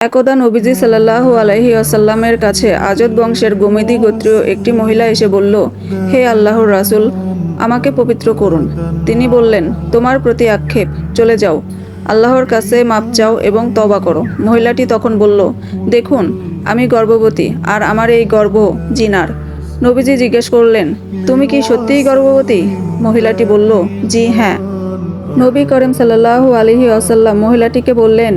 একদা নবীজি সাল্লাহ আলহি আসাল্লামের কাছে আজদ বংশের গোমেদি গোত্রীয় একটি মহিলা এসে বলল, হে আল্লাহর রাসূল, আমাকে পবিত্র করুন। তিনি বললেন, তোমার প্রতি আক্ষেপ, চলে যাও। আল্লাহর কাছে মাপ চাও এবং তবা করো। মহিলাটি তখন বলল, দেখুন, আমি গর্ভবতী আর আমার এই গর্ভ জিনার। নবীজি জিজ্ঞেস করলেন, তুমি কি সত্যিই গর্ভবতী? মহিলাটি বলল, জি হ্যাঁ। নবী করিম সাল্লাল্লাহু আলাইহি আসাল্লাম মহিলাটিকে বললেন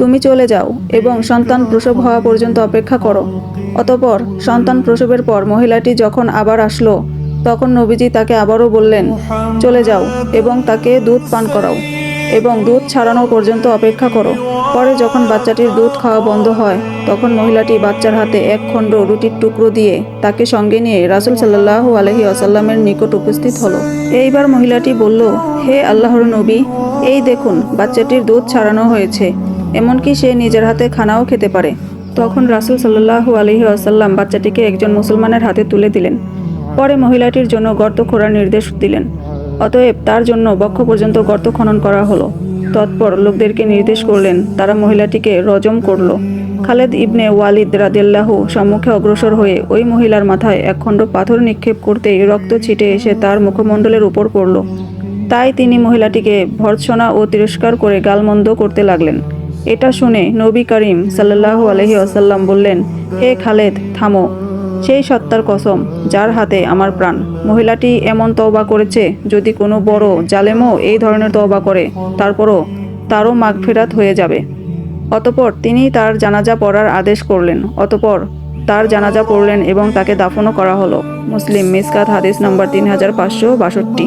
তুমি চলে যাও এবং সন্তান প্রসব হওয়া পর্যন্ত অপেক্ষা করো। অতপর সন্তান প্রসবের পর মহিলাটি যখন আবার আসলো, তখন নবীজি তাকে আবারও বললেন, চলে যাও এবং তাকে দুধ পান করাও এবং দুধ ছাড়ানো পর্যন্ত অপেক্ষা করো। পরে যখন বাচ্চাটির দুধ খাওয়া বন্ধ হয়, তখন মহিলাটি বাচ্চার হাতে এক খণ্ড রুটির টুকরো দিয়ে তাকে সঙ্গে নিয়ে রাসুল সাল্লাহু আলহি আসাল্লামের নিকট উপস্থিত হলো। এইবার মহিলাটি বলল, হে আল্লাহর নবী, এই দেখুন বাচ্চাটির দুধ ছাড়ানো হয়েছে। এমনকি সে নিজের হাতে খানাও খেতে পারে। তখন রাসুল সাল্লাহু আলহি আসাল্লাম বাচ্চাটিকে একজন মুসলমানের হাতে তুলে দিলেন। পরে মহিলাটির জন্য গর্ত খোঁড়ার নির্দেশ দিলেন। অতএব তার জন্য বক্ষ পর্যন্ত গর্ত খনন করা হলো। তৎপর লোকদেরকে নির্দেশ করলেন, তারা মহিলাটিকে রজম করল। খালেদ ইবনে ওয়ালিদ রাদিল্লাহু সম্মুখে অগ্রসর হয়ে ওই মহিলার মাথায় একখণ্ড পাথর নিক্ষেপ করতেই রক্ত ছিটে এসে তার মুখমণ্ডলের উপর পড়ল। তাই তিনি মহিলাটিকে ভর্ৎসনা ও তিরস্কার করে গালমন্দ করতে লাগলেন। এটা শুনে নবী করিম সাল্লাল্লাহু আলহি আসাল্লাম বললেন, হে খালেদ, থামো। সেই সত্তার কসম, যার হাতে আমার প্রাণ। মহিলাটি এমন তওবা করেছে, যদি কোনো বড় জালেমও এই ধরনের তওবা করে, তারপরও তারও মাগফিরাত হয়ে যাবে। অতপর তিনি তার জানাজা পড়ার আদেশ করলেন। অতপর তার জানাজা পড়লেন এবং তাকে দাফনও করা হলো। মুসলিম মিসকাত হাদিস নম্বর তিন হাজার পাঁচশো বাষট্টি।